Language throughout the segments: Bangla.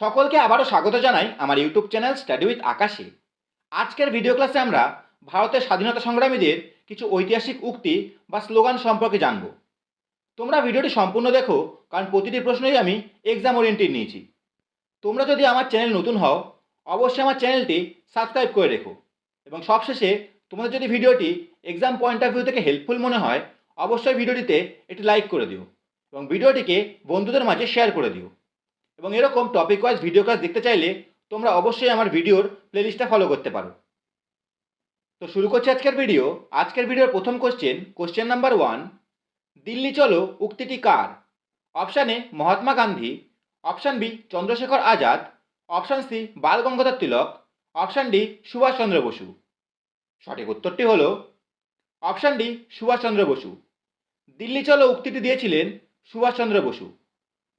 সকলকে আবারও স্বাগত জানাই আমার ইউটিউব চ্যানেল স্টাডি উইথ আকাশে আজকের ভিডিও ক্লাসে আমরা ভারতের স্বাধীনতা সংগ্রামীদের কিছু ঐতিহাসিক উক্তি বা স্লোগান সম্পর্কে জানব। তোমরা ভিডিওটি সম্পূর্ণ দেখো, কারণ প্রতিটি প্রশ্নই আমি এক্সাম ওরিয়েন্টেড নিয়েছি। তোমরা যদি আমার চ্যানেল নতুন হও, অবশ্যই আমার চ্যানেলটি সাবস্ক্রাইব করে রেখো। এবং সবশেষে তোমাদের যদি ভিডিওটি এক্সাম পয়েন্ট অফ ভিউ থেকে হেল্পফুল মনে হয়, অবশ্যই ভিডিওটিতে একটি লাইক করে দিও। এবং ভিডিওটিকে বন্ধুদের মাঝে শেয়ার করে দিও। এবং এরকম টপিক ওয়াইজ ভিডিও ক্লাস দেখতে চাইলে তোমরা অবশ্যই আমার ভিডিওর প্লেলিস্টটা ফলো করতে পারো। তো শুরু করছি আজকের ভিডিও আজকের ভিডিওর প্রথম question question number one Delhi চলো উক্তিটি কার? Option A Mahatma Gandhi. Option B Chandrashekhar Azad. Option C Bal Gangadhar Tilak. Option D Subhash Chandra Basu. সঠিক উত্তরটি হল অপশান ডি সুভাষচন্দ্র বসু। দিল্লি চলো উক্তিটি দিয়েছিলেন সুভাষচন্দ্র বসু।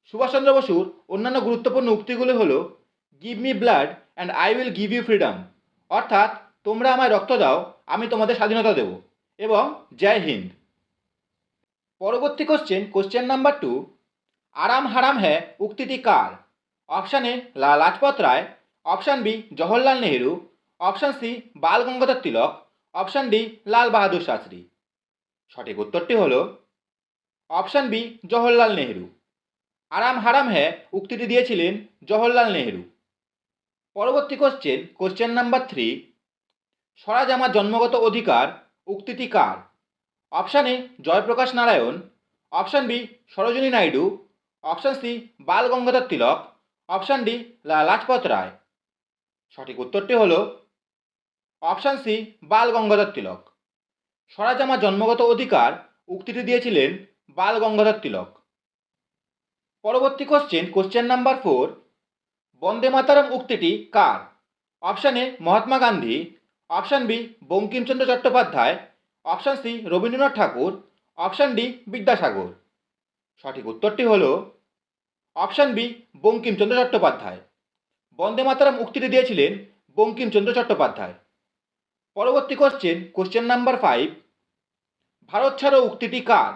সুভাষচন্দ্র বসুর অন্যান্য গুরুত্বপূর্ণ উক্তিগুলি হলো give me blood and I will give you freedom অর্থাৎ, তোমরা আমায় রক্ত দাও, আমি তোমাদের স্বাধীনতা দেব। এবং, জয় হিন্দ। পরবর্তী কোশ্চেন কোশ্চেন নাম্বার টু আরাম হারাম হ্যাঁ উক্তিটি কার? Option A Lajpat Rai. Option B Jawaharlal Nehru. Option C Bal Gangadhar Tilak. Option D Lal Bahadur Shastri. সঠিক উত্তরটি হল অপশান বি জওহরলাল নেহেরু। আরাম হারাম হ্যাঁ উক্তিটি দিয়েছিলেন জওহরলাল নেহেরু। পরবর্তী কোশ্চেন কোশ্চেন নাম্বার থ্রি স্বরাজ আমার জন্মগত অধিকার, উক্তিটি কার? Option A Jayaprakash Narayan. Option B Sarojini Naidu. Option C Bal Gangadhar Tilak. Option D Lajpat Rai. সঠিক উত্তরটি হল অপশান সি বাল গঙ্গাধর তিলক। স্বরাজ আমার জন্মগত অধিকার, উক্তিটি দিয়েছিলেন বাল গঙ্গাধর তিলক। পরবর্তী question question number four Vande Mataram উক্তিটি কার? Option A Mahatma Gandhi. Option B Bankimchandra Chattopadhyay. Option C Rabindranath Thakur. Option D Vidyasagar. সঠিক উত্তরটি হল অপশান বি বঙ্কিমচন্দ্র চট্টোপাধ্যায়। বন্দে মাতারাম উক্তিটি দিয়েছিলেন বঙ্কিমচন্দ্র চট্টোপাধ্যায়। পরবর্তী question question number five Bharat ছাড়ো উক্তিটি কার?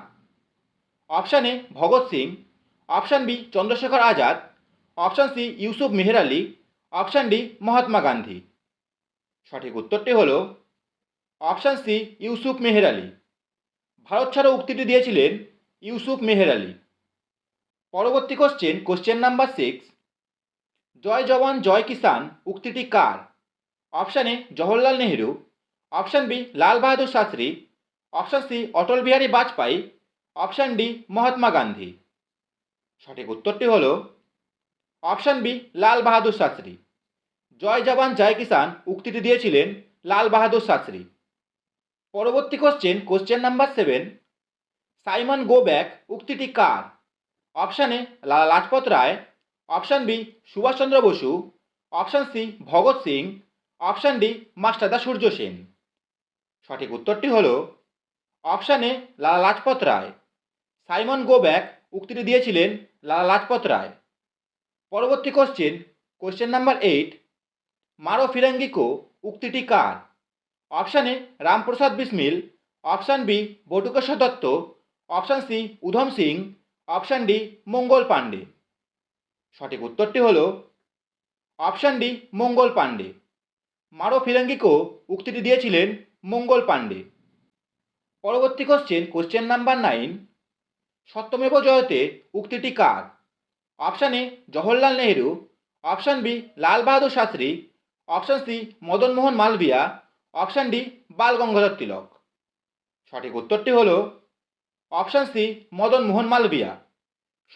Option A Bhagat Singh. Option B, Chandrashekhar Azad. Option C, Yusuf Meher Ali. Option D, Mahatma Gandhi. সঠিক উত্তরটি হল অপশান সি, ইউসুফ মেহের আলী। ভারত ছাড়ো উক্তিটি দিয়েছিলেন ইউসুফ মেহের আলী। পরবর্তী কোশ্চেন কোশ্চেন নাম্বার সিক্স জয় জওয়ান, জয় কিষান উক্তিটি কার? Option A, Jawaharlal Nehru. Option B, Lal Bahadur Shastri. Option C, Atal Bihari Vajpayee. Option D, Mahatma Gandhi. সঠিক উত্তরটি হল অপশান বি, লাল বাহাদুর শাস্ত্রী। জয় জওয়ান, জয় কিষান উক্তিটি দিয়েছিলেন লাল বাহাদুর শাস্ত্রী। পরবর্তী question question number seven Simon go back উক্তিটি কার? Option A Lala Lajpat Rai. Option B, Subhashchandra Basu. Option C, Bhagat Singh. Option D, Masterda Surya Sen. সঠিক উত্তরটি হল option A Lala Lajpat Rai. Simon go back উক্তিটি দিয়েছিলেন লাজপত রায়। পরবর্তী কোশ্চেন কোশ্চেন নাম্বার এইট মারো ফিরাঙ্গিকো উক্তিটি কার? Option A Ramprasad Bismil option B Batukeshwar Dutt option C Udham Singh option D Mangal Pandey. সঠিক উত্তরটি হল অপশান ডি মঙ্গল পাণ্ডে। মারো ফিরাঙ্গিকো উক্তিটি দিয়েছিলেন মঙ্গল পাণ্ডে। পরবর্তী কোশ্চেন কোশ্চেন নাম্বার নাইন সত্যমেব জয়তে উক্তিটি কার? Option A Jawaharlal Nehru. Option B Lal Bahadur Shastri. Option C Madanmohan Malviya. Option D Bal Gangadhar Tilak. সঠিক উত্তরটি হল অপশান সি মদন মোহন মালভিয়া।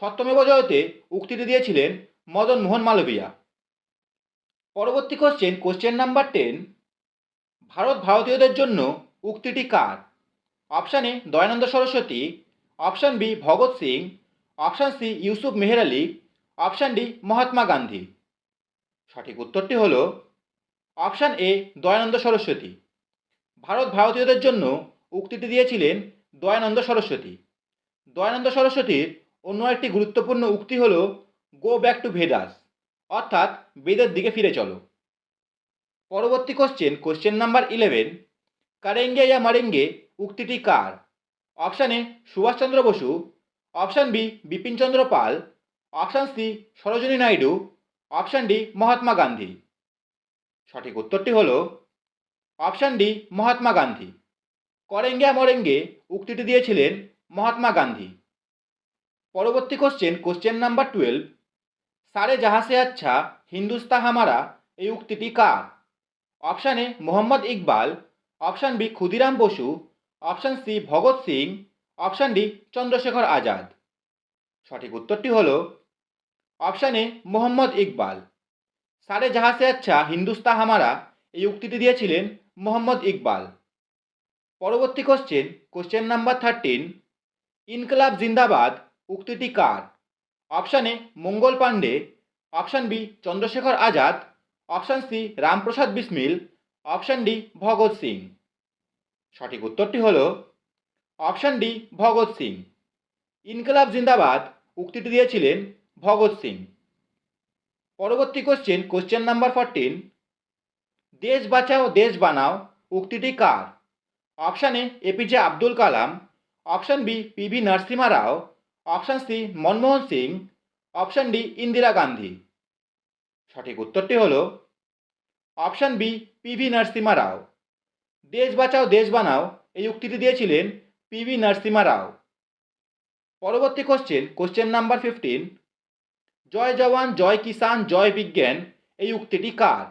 সত্যমেব জয়তে উক্তিটি দিয়েছিলেন মদন মোহন মালভিয়া। পরবর্তী question question number ten Bharat ভারতীয়দের জন্য উক্তিটি কার? Option A Dayanand Saraswati. Option B, Bhagat Singh. Option C, Yusuf Meher Ali. Option D, Mahatma Gandhi. সঠিক উত্তরটি হল অপশান এ, দয়ানন্দ সরস্বতী। ভারত ভারতীয়দের জন্য উক্তিটি দিয়েছিলেন দয়ানন্দ সরস্বতী। দয়ানন্দ সরস্বতীর অন্য একটি গুরুত্বপূর্ণ উক্তি হল গো ব্যাক টু ভেদাস, অর্থাৎ বেদের দিকে ফিরে চলো। পরবর্তী কোশ্চেন কোশ্চেন নাম্বার ইলেভেন কারেঙ্গে ইয়া মারেঙ্গে, উক্তিটি কার? Option A Subhashchandra Basu option B Bipinchandra Pal option C Sarojini Naidu option D Mahatma Gandhi সঠিক উত্তরটি হল অপশান ডি মহাত্মা গান্ধী করেঙ্গে মরেঙ্গে উক্তিটি দিয়েছিলেন মহাত্মা গান্ধী। পরবর্তী কোশ্চেন কোশ্চেন নাম্বার টুয়েলভ সারে জাহাসে আচ্ছা হিন্দুস্তা হামারা এই উক্তিটি কার? Option A Mohammad Iqbal option B Khudiram Basu option C Bhagat Singh option D Chandrashekhar Azad সঠিক উত্তরটি হল অপশান এ মোহাম্মদ ইকবাল সারে জাহাসে আচ্ছা হিন্দুস্তা হামারা এই উক্তিটি দিয়েছিলেন মোহাম্মদ ইকবাল পরবর্তী কোশ্চেন কোশ্চেন নাম্বার থার্টিন ইনকলাব জিন্দাবাদ, উক্তিটি কার? Option A Mangal Pandey. Option B Chandrashekhar Azad option C Ramprasad Bismil option D Bhagat Singh সঠিক উত্তরটি হল অপশান ডি, ভগৎ সিং। ইনকলাব জিন্দাবাদ উক্তিটি দিয়েছিলেন ভগৎ সিং। পরবর্তী কোশ্চেন কোশ্চেন নাম্বার ফোরটিন দেশ বাঁচাও, দেশ বানাও, উক্তিটি কার? Option A APJ Abdul Kalam. Option B PV Narasimha Rao. Option C, Manmohan Singh. Option D, Indira Gandhi. সঠিক উত্তরটি হল option B PV Narasimha Rao. দেশ বাঁচাও, দেশ বানাও, এই উক্তিটি দিয়েছিলেন পিভি নরসিমা রাও। পরবর্তী কোশ্চেন কোশ্চেন নাম্বার ফিফটিন জয় জওয়ান, জয় কিষান জয় বিজ্ঞান, এই উক্তিটি কার?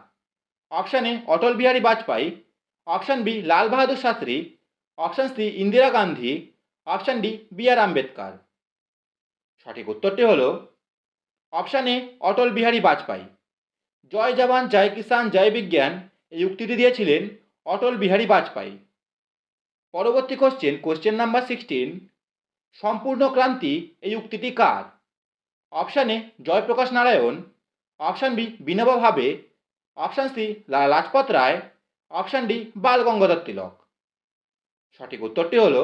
Option A Atal Bihari Vajpayee. Option B Lal Bahadur Shastri. Option C Indira Gandhi. Option D B R Ambedkar. সঠিক উত্তরটি হল অপশান এ অটল বিহারী বাজপেয়ী। জয় জওয়ান, জয় কিষান জয় বিজ্ঞান, এই উক্তিটি দিয়েছিলেন অটল বিহারী বাজপেয়ী। পরবর্তী কোশ্চেন কোশ্চেন নাম্বার সিক্সটিন সম্পূর্ণ ক্রান্তি এই উক্তিটি কার? Option A Jayaprakash Narayan. Option B Vinoba Bhave. Option C Lajpat Rai. Option D Bal Gangadhar Tilak. সঠিক উত্তরটি হল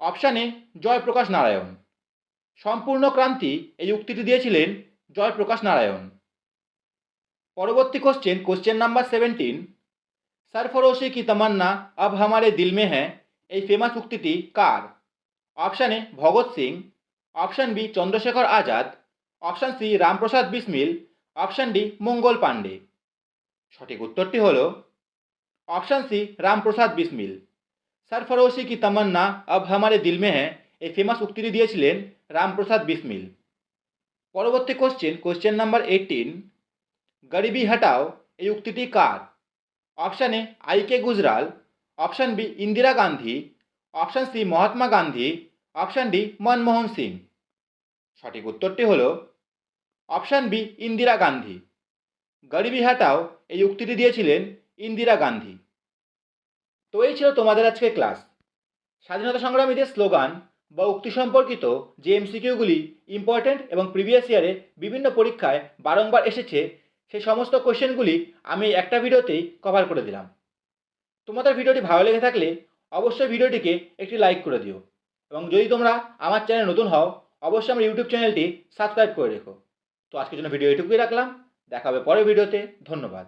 অপশান এ জয়প্রকাশ নারায়ণ। সম্পূর্ণ ক্রান্তি এই উক্তিটি দিয়েছিলেন জয়প্রকাশ নারায়ণ। পরবর্তী কোশ্চেন কোশ্চেন নাম্বার সেভেন্টিন সরফরোশি কি তমান্না আব হামারে দিল মে হ্যাঁ? এই ফেমাস উক্তিটি কার? Option A Bhagat Singh option B Chandrashekhar Azad option C Ramprasad Bismil option D Mangal Pandey. সঠিক উত্তরটি হল অপশান সি রামপ্রসাদ বিসমিল। সরফরোশি কি তমান্না আব হামারে দিল মে হ্যাঁ? এই ফেমাস উক্তিটি দিয়েছিলেন রামপ্রসাদ বিসমিল। পরবর্তী কোশ্চেন কোশ্চেন নাম্বার এইটিন গরিবি হটাও, এই উক্তিটি কার? Option A I K Gujral option B Indira Gandhi option C Mahatma Gandhi option D Manmohan Singh সঠিক উত্তরটি হল অপশান বি ইন্দিরা গান্ধী গরিবি হাটাও এই উক্তিটি দিয়েছিলেন ইন্দিরা গান্ধী তো এই ছিল তোমাদের আজকে ক্লাস স্বাধীনতা সংগ্রামীদের স্লোগান বা উক্তি সম্পর্কিত যে এমসিকিউগুলি ইম্পর্ট্যান্ট এবং প্রিভিয়াস ইয়ারে বিভিন্ন পরীক্ষায় বারংবার এসেছে সেই সমস্ত কোয়েশ্চেনগুলি আমি একটা ভিডিওতেই কভার করে দিলাম। তোমাদের ভিডিওটি ভালো লেগে থাকলে অবশ্যই ভিডিওটিকে একটি লাইক করে দিও। এবং যদি তোমরা আমার চ্যানেল নতুন হও, অবশ্যই আমার ইউটিউব চ্যানেলটি সাবস্ক্রাইব করে রেখো। তো আজকের জন্য ভিডিও এটুকুই রাখলাম। দেখা হবে পরের ভিডিওতে। ধন্যবাদ।